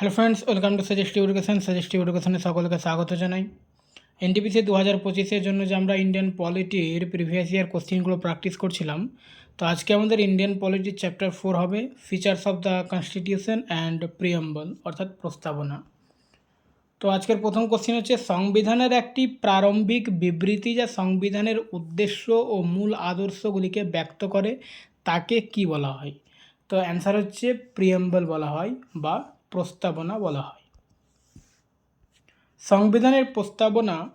Hello friends welcome to suggestive education suggestive এডুকেশনে সকলকে স্বাগত জানাই। এনটিপিসি দু হাজার পঁচিশের জন্য যে আমরা ইন্ডিয়ান পলিটির প্রিভিয়াস ইয়ার কোশ্চেনগুলো প্র্যাকটিস করছিলাম, তো আজকে আমাদের ইন্ডিয়ান পলিটির চ্যাপ্টার ফোর হবে features of the constitution and preamble অর্থাৎ প্রস্তাবনা। তো আজকের প্রথম কোশ্চেন হচ্ছে, সংবিধানের একটি প্রারম্ভিক বিবৃতি যা সংবিধানের উদ্দেশ্য ও মূল আদর্শগুলিকে ব্যক্ত করে, তাকে কি বলা হয়? তো অ্যান্সার হচ্ছে প্রিয়াম্বল বলা হয় বা প্রস্তাবনা বলা হয়। সংবিধানের প্রস্তাবনা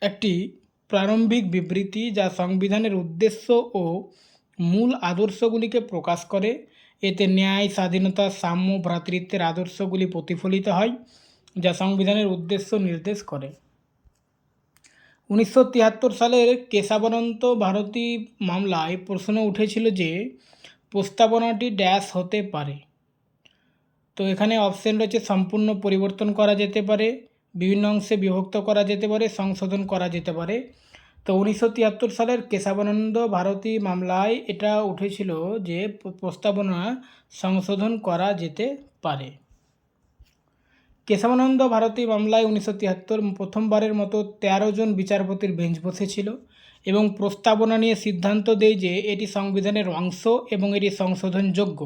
একটি প্রারম্ভিক বিবৃতি যা সংবিধানের উদ্দেশ্য ও মূল আদর্শগুলিকে প্রকাশ করে। এতে ন্যায়, স্বাধীনতা, সাম্য, ভ্রাতৃত্বের আদর্শগুলি প্রতিফলিত হয়, যা সংবিধানের উদ্দেশ্য নির্দেশ করে। উনিশশো তিয়াত্তর সালের কেশাবনন্ত ভারতী মামলায় প্রশ্ন উঠেছিল যে, প্রস্তাবনাটি ড্যাশ হতে পারে। তো এখানে অপশন রয়েছে সম্পূর্ণ পরিবর্তন করা যেতে পারে, বিভিন্ন অংশে বিভক্ত করা যেতে পারে, সংশোধন করা যেতে পারে। তো উনিশশো তিয়াত্তর সালের কেশবানন্দ ভারতী মামলায় এটা উঠেছিল যে, প্রস্তাবনা সংশোধন করা যেতে পারে। কেশবানন্দ ভারতী মামলায় উনিশশো তিয়াত্তর প্রথমবারের মতো তেরো জন বিচারপতির বেঞ্চ বসেছিল এবং প্রস্তাবনা নিয়ে সিদ্ধান্ত দেয় যে, এটি সংবিধানের অংশ এবং এটি সংশোধনযোগ্য।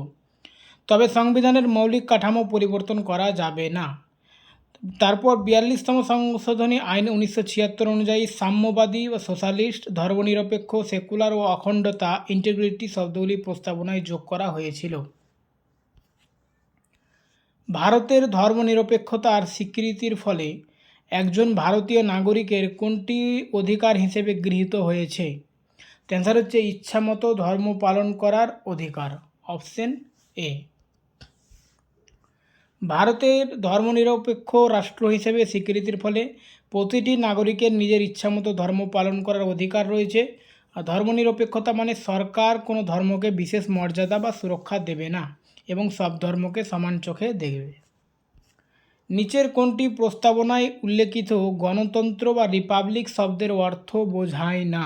তবে সংবিধানের মৌলিক কাঠামো পরিবর্তন করা যাবে না। তারপর বিয়াল্লিশতম সংশোধনী আইন উনিশশো ছিয়াত্তর অনুযায়ী সাম্যবাদী ও সোশ্যালিস্ট, ধর্মনিরপেক্ষ, সেকুলার ও অখণ্ডতা, ইন্টিগ্রিটি শব্দগুলি প্রস্তাবনায় যোগ করা হয়েছিল। ভারতের ধর্মনিরপেক্ষতার স্বীকৃতির ফলে একজন ভারতীয় নাগরিকের কোনটি অধিকার হিসেবে গৃহীত হয়েছে? অ্যান্সার হচ্ছে ইচ্ছামতো ধর্ম পালন করার অধিকার। অপশন এ ভারতের ধর্মনিরপেক্ষ রাষ্ট্র হিসেবে স্বীকৃতির ফলে প্রতিটি নাগরিকের নিজের ইচ্ছামতো ধর্ম পালন করার অধিকার রয়েছে। আর ধর্মনিরপেক্ষতা মানে সরকার কোনো ধর্মকে বিশেষ মর্যাদা বা সুরক্ষা দেবে না এবং সব ধর্মকে সমান চোখে দেখবে। নিচের কোনটি প্রস্তাবনায় উল্লেখিত গণতন্ত্র বা রিপাবলিক শব্দের অর্থ বোঝায় না।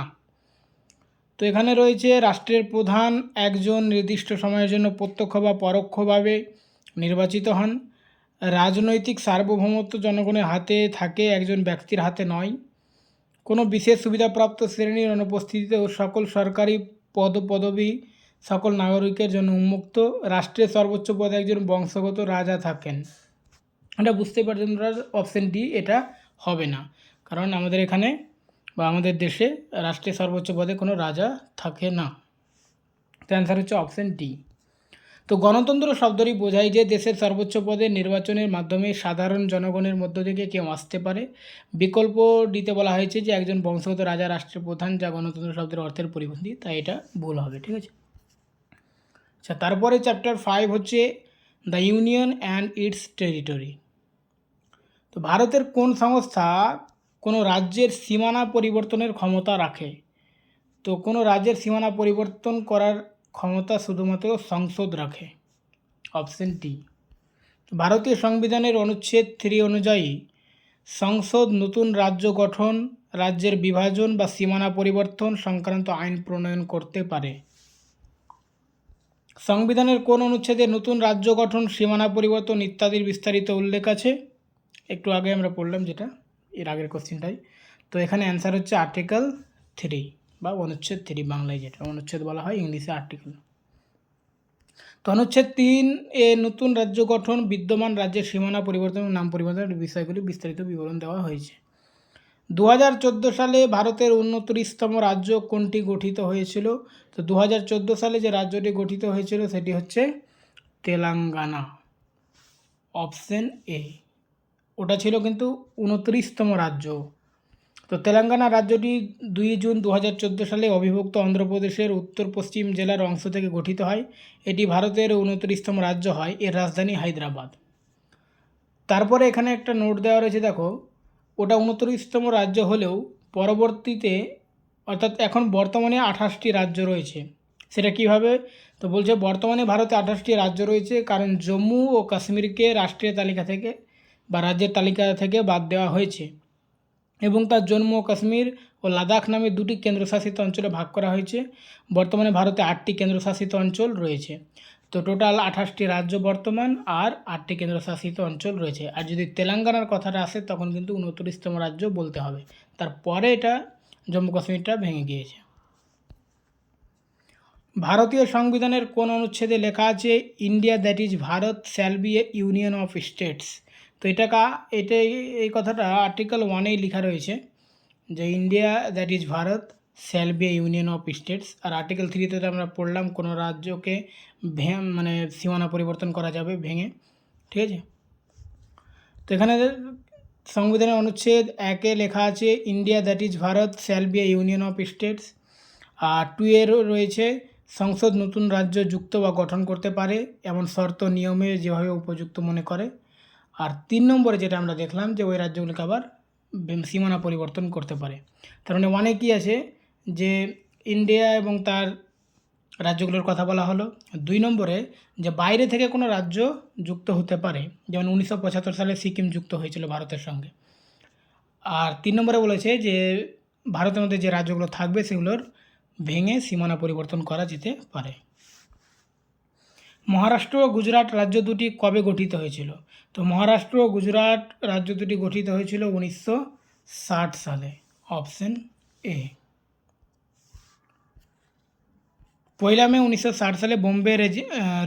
তো এখানে রয়েছে, রাষ্ট্রের প্রধান একজন নির্দিষ্ট সময়ের জন্য প্রত্যক্ষ বা পরোক্ষভাবে নির্বাচিত হন। রাজনৈতিক সার্বভৌমত্ব জনগণের হাতে থাকে একজন ব্যক্তির হাতে নয়। কোনো বিশেষ সুবিধাপ্রাপ্ত শ্রেণির অনুপস্থিতিতেও সকল সরকারি পদ পদবি সকল নাগরিকের জন্য উন্মুক্ত রাষ্ট্রের সর্বোচ্চ পদে একজন বংশগত রাজা থাকেন। এটা বুঝতে পারছেন অপশন ডি এটা হবে না। কারণ আমাদের এখানে বা আমাদের দেশে রাষ্ট্রের সর্বোচ্চ পদে কোনো রাজা থাকে না। তো অ্যান্সার হচ্ছে অপশন ডি তো গণতন্ত্র শব্দটি বোঝায় যে দেশের সর্বোচ্চ পদে নির্বাচনের মাধ্যমে সাধারণ জনগণের মধ্য থেকে কেউ আসতে পারে। বিকল্প দিতে বলা হয়েছে যে একজন বংশগত রাজা রাষ্ট্রের প্রধান যা গণতন্ত্র শব্দের অর্থের পরিপন্থী, তাই এটা ভুল হবে, ঠিক আছে? আচ্ছা তারপরে চ্যাপ্টার ফাইভ হচ্ছে the union and its territory তো ভারতের কোন সংস্থা কোনো রাজ্যের সীমানা পরিবর্তনের ক্ষমতা রাখে? তো কোনো রাজ্যের সীমানা পরিবর্তন করার ক্ষমতা শুধুমাত্র সংসদ রাখে। Option D. ভারতীয় সংবিধানের অনুচ্ছেদ থ্রি অনুযায়ী, সংসদ নতুন রাজ্য গঠন, রাজ্যের বিভাজন বা সীমানা পরিবর্তন সংক্রান্ত আইন প্রণয়ন করতে পারে। সংবিধানের কোন অনুচ্ছেদে নতুন রাজ্য গঠন, সীমানা পরিবর্তন ইত্যাদির বিস্তারিত উল্লেখ আছে? একটু আগে আমরা পড়লাম যেটা, এর আগের কোশ্চিনটাই তো এখানে অ্যান্সার হচ্ছে আর্টিকেল থ্রি বা অনুচ্ছেদ থ্রি বাংলায় যেটা, অনুচ্ছেদ বলা হয় ইংলিশে আর্টিকেল তো অনুচ্ছেদ তিন এ নতুন রাজ্য গঠন, বিদ্যমান রাজ্যের সীমানা পরিবর্তন নাম পরিবর্তনের বিষয়গুলি বিস্তারিত বিবরণ দেওয়া হয়েছে। দু হাজার চোদ্দ সালে ভারতের উনত্রিশতম রাজ্য কোনটি গঠিত হয়েছিল? তো দু হাজার চোদ্দ সালে যে রাজ্যটি গঠিত হয়েছিল সেটি হচ্ছে তেলেঙ্গানা। Option A. ওটা ছিল কিন্তু উনত্রিশতম রাজ্য। তো তেলেঙ্গানা রাজ্যটি দুই জুন দু হাজার চোদ্দ সালে অবিভক্ত অন্ধ্রপ্রদেশের উত্তর পশ্চিম জেলার অংশ থেকে গঠিত হয়। এটি ভারতের উনত্রিশতম রাজ্য হয়। এর রাজধানী হায়দ্রাবাদ। তারপরে এখানে একটা নোট দেওয়া রয়েছে, দেখো। ওটা উনত্রিশতম রাজ্য হলেও পরবর্তীতে, অর্থাৎ এখন বর্তমানে আঠাশটি রাজ্য রয়েছে। সেটা কীভাবে? তো বলছে, বর্তমানে ভারতে আঠাশটি রাজ্য রয়েছে। কারণ জম্মু ও কাশ্মীরকে রাষ্ট্রীয় তালিকা থেকে বা রাজ্যের তালিকা থেকে বাদ দেওয়া হয়েছে। এবং তার জম্মু ও কাশ্মীর ও লাদাখ নামে দুটি কেন্দ্রশাসিত অঞ্চলে ভাগ করা হয়েছে। বর্তমানে ভারতে আটটি কেন্দ্রশাসিত অঞ্চল রয়েছে। তো টোটাল আঠাশটি রাজ্য বর্তমান আর আটটি কেন্দ্রশাসিত অঞ্চল রয়েছে। আর যদি তেলেঙ্গানার কথাটা আসে, তখন কিন্তু উনত্রিশতম রাজ্য বলতে হবে। তারপরে এটা জম্মু কাশ্মীরটা ভেঙে গিয়েছে। ভারতীয় সংবিধানের কোন অনুচ্ছেদে লেখা আছে, India that is Bharat shall be a union of states. তো এটা কা এটা এই কথাটা আর্টিকেল ওয়ানেই লেখা রয়েছে যে India that is Bharat shall be union of states R article থ্রিতে আমরা পড়লাম কোনো রাজ্যকে ভে মানে সীমানা পরিবর্তন করা যাবে ভেঙে, ঠিক আছে? তো এখানে সংবিধানের অনুচ্ছেদ একে লেখা আছে India that is Bharat shall be union of states R two এরও রয়েছে, সংসদ নতুন রাজ্য যুক্ত বা গঠন করতে পারে, এমন শর্ত নিয়মে যেভাবে উপযুক্ত মনে করে। আর তিন নম্বরে যেটা আমরা দেখলাম যে ওই রাজ্যগুলিকে আবার সীমানা পরিবর্তন করতে পারে। তার মানে ওয়ানে কী আছে যে ইন্ডিয়া এবং তার রাজ্যগুলোর কথা বলা হলো। দুই নম্বরে যে বাইরে থেকে কোনো রাজ্য যুক্ত হতে পারে, যেমন উনিশশো পঁচাত্তর সালে সিকিম যুক্ত হয়েছিল ভারতের সঙ্গে। আর তিন নম্বরে বলেছে যে ভারতের মধ্যে যে রাজ্যগুলো থাকবে সেগুলোর ভেঙে সীমানা পরিবর্তন করা যেতে পারে। মহারাষ্ট্র ও গুজরাট রাজ্য দুটি কবে গঠিত হয়েছিল? তো মহারাষ্ট্র ও গুজরাট রাজ্য দুটি গঠিত হয়েছিল উনিশশো ষাট সালে। Option A. পয়লা মে উনিশশো ষাট সালে বোম্বে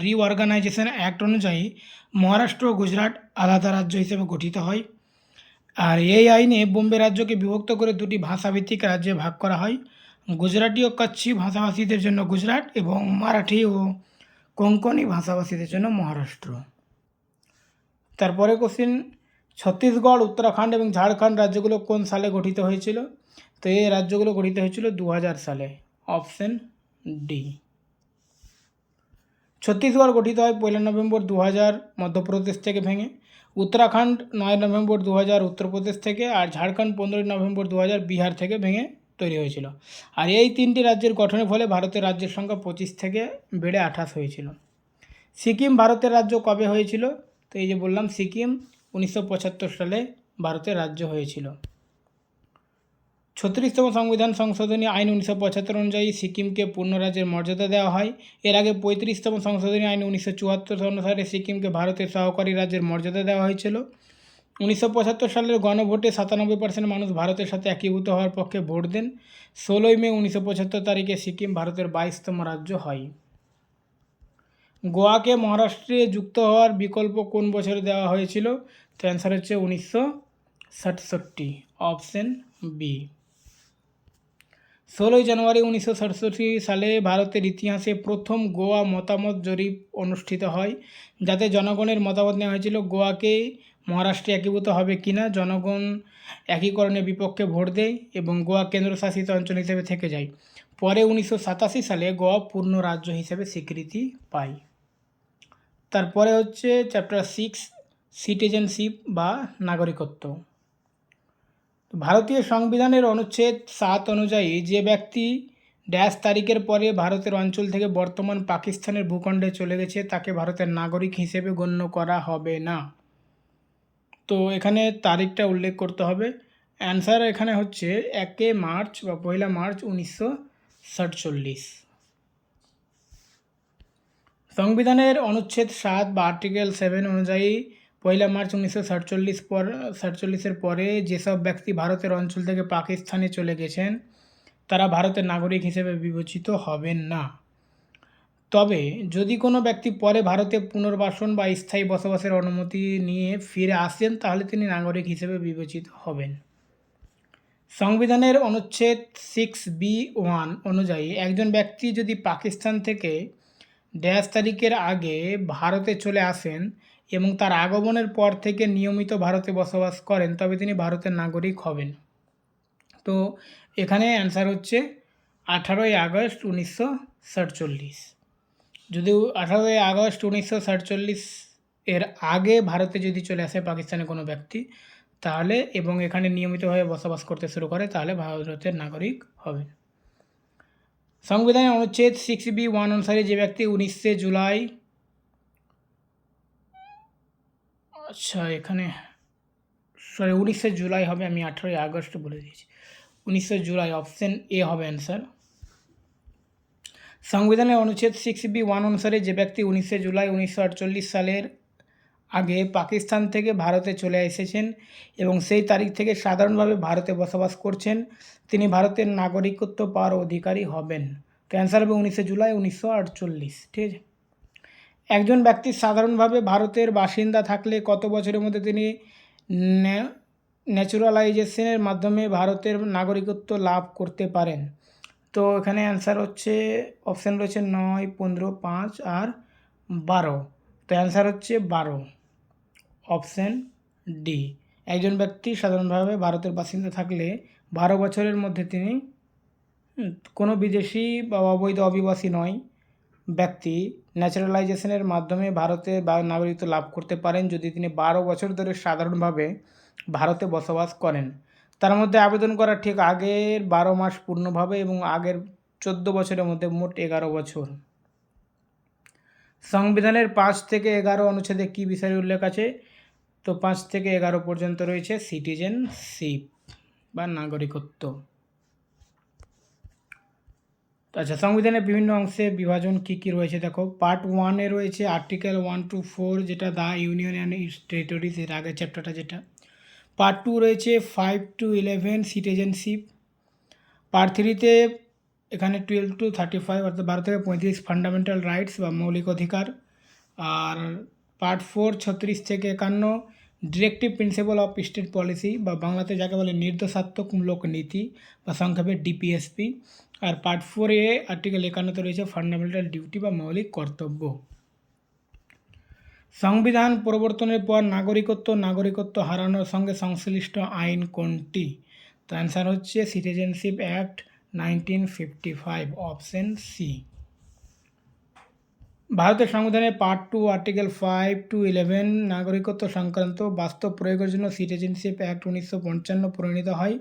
রিঅর্গানাইজেশন অ্যাক্ট অনুযায়ী মহারাষ্ট্র ও গুজরাট আলাদা রাজ্য হিসেবে গঠিত হয়। আর এই আইনে বোম্বে রাজ্যকে বিভক্ত করে দুটি ভাষাভিত্তিক রাজ্যে ভাগ করা হয়। গুজরাটি ও কচ্ছি ভাষাভাষীদের জন্য গুজরাট এবং মারাঠি ও কোঙ্কনি ভাষাভাষীদের জন্য মহারাষ্ট্র। তারপরে কোশ্চিন ছত্তিশগড়, উত্তরাখণ্ড এবং ঝাড়খণ্ড রাজ্যগুলো কোন সালে গঠিত হয়েছিল? তো এই রাজ্যগুলো গঠিত হয়েছিল দু হাজার সালে। অপশন ডি ছত্তিশগড় গঠিত হয় পয়লা নভেম্বর দু হাজার মধ্যপ্রদেশ থেকে ভেঙে। উত্তরাখণ্ড নয় নভেম্বর দু হাজার উত্তরপ্রদেশ থেকে, আর ঝাড়খণ্ড পনেরোই নভেম্বর দু হাজার বিহার থেকে ভেঙে। তৈরি হয়েছিল। আর এই তিনটি রাজ্যের গঠনের ফলে ভারতের রাজ্যের সংখ্যা পঁচিশ থেকে বেড়ে আঠাশ হয়েছিল। সিকিম ভারতের রাজ্য কবে হয়েছিল? তো এই যে বললাম, সিকিম উনিশশো পঁচাত্তর সালে ভারতের রাজ্য হয়েছিল। ছত্রিশতম সংবিধান সংশোধনী আইন উনিশশো পঁচাত্তর অনুযায়ী সিকিমকে পূর্ণ রাজ্যের মর্যাদা দেওয়া হয়। এর আগে পঁয়ত্রিশতম সংশোধনী আইন উনিশশো চুয়াত্তর অনুসারে সিকিমকে ভারতের সহকারী রাজ্যের মর্যাদা দেওয়া হয়েছিল। উনিশশো পঁচাত্তর সালের গণভোটে সাতানব্বই পার্সেন্ট মানুষ ভারতের সাথে একীভূত হওয়ার পক্ষে ভোট দেন। ষোলোই মে উনিশশো পঁচাত্তর তারিখে সিকিম ভারতের বাইশতম রাজ্য হয়। গোয়াকে মহারাষ্ট্রে যুক্ত হওয়ার বিকল্প কোন বছরে দেওয়া হয়েছিল? তো অ্যান্সার হচ্ছে উনিশশো সাতষট্টি। অপশন বি ষোলোই জানুয়ারি উনিশশো সাতষট্টি সালে ভারতের ইতিহাসে প্রথম গোয়া মতামত জরিপ অনুষ্ঠিত হয়। যাতে জনগণের মতামত নেওয়া হয়েছিল, গোয়াকে মহারাষ্ট্রে একীভূত হবে কিনা জনগণ একীকরণের বিপক্ষে ভোট দেয় এবং গোয়া কেন্দ্রশাসিত অঞ্চল হিসেবে থেকে যায়। পরে উনিশশো সাতাশি সালে গোয়া পূর্ণ রাজ্য হিসেবে স্বীকৃতি পায়। তারপরে হচ্ছে চ্যাপ্টার সিক্স সিটিজেনশিপ বা নাগরিকত্ব। ভারতীয় সংবিধানের অনুচ্ছেদ সাত অনুযায়ী যে ব্যক্তি ড্যাশ তারিখের পরে ভারতের অঞ্চল থেকে বর্তমান পাকিস্তানের ভূখণ্ডে চলে গেছে, তাকে ভারতের নাগরিক হিসেবে গণ্য করা হবে না। তো এখানে তারিখটা উল্লেখ করতে হবে। অ্যান্সার এখানে হচ্ছে একে মার্চ বা পয়লা মার্চ উনিশশো সাতচল্লিশ। সংবিধানের অনুচ্ছেদ সাত বা আর্টিকেল সেভেন অনুযায়ী পয়লা মার্চ উনিশশো সাতচল্লিশ পর, সাতচল্লিশের পরে যেসব ব্যক্তি ভারতের অঞ্চল থেকে পাকিস্তানে চলে গেছেন, তারা ভারতের নাগরিক হিসেবে বিবেচিত হবেন না। তবে যদি কোনো ব্যক্তি পরে ভারতে পুনর্বাসন বা স্থায়ী বসবাসের অনুমতি নিয়ে ফিরে আসেন, তাহলে তিনি নাগরিক হিসেবে বিবেচিত হবেন। সংবিধানের অনুচ্ছেদ সিক্স বি ওয়ান অনুযায়ী একজন ব্যক্তি যদি পাকিস্তান থেকে ড্যাশ তারিখের আগে ভারতে চলে আসেন এবং তার আগমনের পর থেকে নিয়মিত ভারতে বসবাস করেন, তবে তিনি ভারতের নাগরিক হবেন। তো এখানে অ্যান্সার হচ্ছে আঠারোই আগস্ট উনিশশো সাতচল্লিশ। যদি আঠারোই আগস্ট উনিশশো সাতচল্লিশ এর আগে ভারতে যদি চলে আসে পাকিস্তানের কোনো ব্যক্তি, তাহলে এবং এখানে নিয়মিতভাবে বসবাস করতে শুরু করে, তাহলে ভারতের নাগরিক হবে। সংবিধানের অনুচ্ছেদ সিক্স বি ওয়ান অনুসারে যে ব্যক্তি উনিশে জুলাই আচ্ছা এখানে সরি উনিশে জুলাই হবে, আমি আঠেরোই আগস্ট বলে দিয়েছি। উনিশে জুলাই অপশন এ হবে অ্যান্সার সংবিধানের অনুচ্ছেদ সিক্স বি ওয়ান অনুসারে যে ব্যক্তি উনিশে জুলাই উনিশশো আটচল্লিশ সালের আগে পাকিস্তান থেকে ভারতে চলে এসেছেন এবং সেই তারিখ থেকে সাধারণভাবে ভারতে বসবাস করছেন, তিনি ভারতের নাগরিকত্ব পাওয়ার অধিকারী হবেন। তো অ্যান্সার হবে উনিশে জুলাই উনিশশো আটচল্লিশ, ঠিক আছে? একজন ব্যক্তি সাধারণভাবে ভারতের বাসিন্দা থাকলে কত বছরের মধ্যে তিনি ন্যাচুরালাইজেশনের মাধ্যমে ভারতের নাগরিকত্ব লাভ করতে পারেন? তো এখানে অ্যান্সার হচ্ছে অপশান রয়েছে নয়, পনেরো, পাঁচ আর বারো। তো অ্যান্সার হচ্ছে বারো। অপশান ডি একজন ব্যক্তি সাধারণভাবে ভারতের বাসিন্দা থাকলে বারো বছরের মধ্যে তিনি কোনো বিদেশি বা অবৈধ অভিবাসী নয়। ব্যক্তি ন্যাচারালাইজেশনের মাধ্যমে ভারতের বা নাগরিকত্ব লাভ করতে পারেন যদি তিনি বারো বছর ধরে সাধারণভাবে ভারতে বসবাস করেন। তার মধ্যে আবেদন করার ঠিক আগের বারো মাস পূর্ণভাবে এবং আগের চোদ্দ বছরের মধ্যে মোট এগারো বছর। সংবিধানের পাঁচ থেকে এগারো অনুচ্ছেদে কী বিষয়ের উল্লেখ আছে? তো পাঁচ থেকে এগারো পর্যন্ত রয়েছে সিটিজেনশিপ বা নাগরিকত্ব। আচ্ছা সংবিধানের বিভিন্ন অংশে বিভাজন কী কী রয়েছে দেখো? পার্ট ওয়ানে রয়েছে আর্টিকেল ওয়ান টু ফোর যেটা দ্য ইউনিয়ন অ্যান্ড টেরিটরিজ এর আগের চ্যাপ্টারটা যেটা। পার্ট টু রয়েছে five two eleven citizenship part থ্রিতে এখানে টুয়েলভ টু থার্টি ফাইভ অর্থাৎ বারো থেকে পঁয়ত্রিশ ফান্ডামেন্টাল রাইটস বা মৌলিক অধিকার। আর পার্ট ফোর ছত্রিশ থেকে একান্ন directive principle of state policy বা বাংলাতে যাকে বলে নির্দেশাত্মকমূলক নীতি বা সংক্ষেপে ডিপিএসপি আর পার্ট ফোর আর্টিকেল একান্নতে রয়েছে ফান্ডামেন্টাল ডিউটি বা মৌলিক কর্তব্য। সংবিধান পরিবর্তনের পর নাগরিকত্ব নাগরিকত্ব হারানোর সঙ্গে সংশ্লিষ্ট আইন কোনটি? তো অ্যান্সার হচ্ছে citizenship act nineteen fifty five option C ভারতের সংবিধানে part two article five two eleven নাগরিকত্ব সংক্রান্ত বাস্তব প্রয়োগের জন্য সিটিজেনশিপ অ্যাক্ট উনিশশো পঞ্চান্ন প্রণীত হয়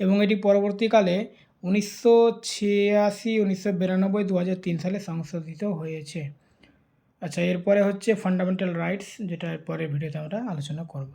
এবং এটি পরবর্তীকালে উনিশশো ছিয়াশি, উনিশশো বিরানব্বই দু হাজার তিন সালে সংশোধিত হয়েছে। আচ্ছা এরপরে হচ্ছে ফান্ডামেন্টাল রাইটস যেটা পরের ভিডিওতে আমরা আলোচনা করব।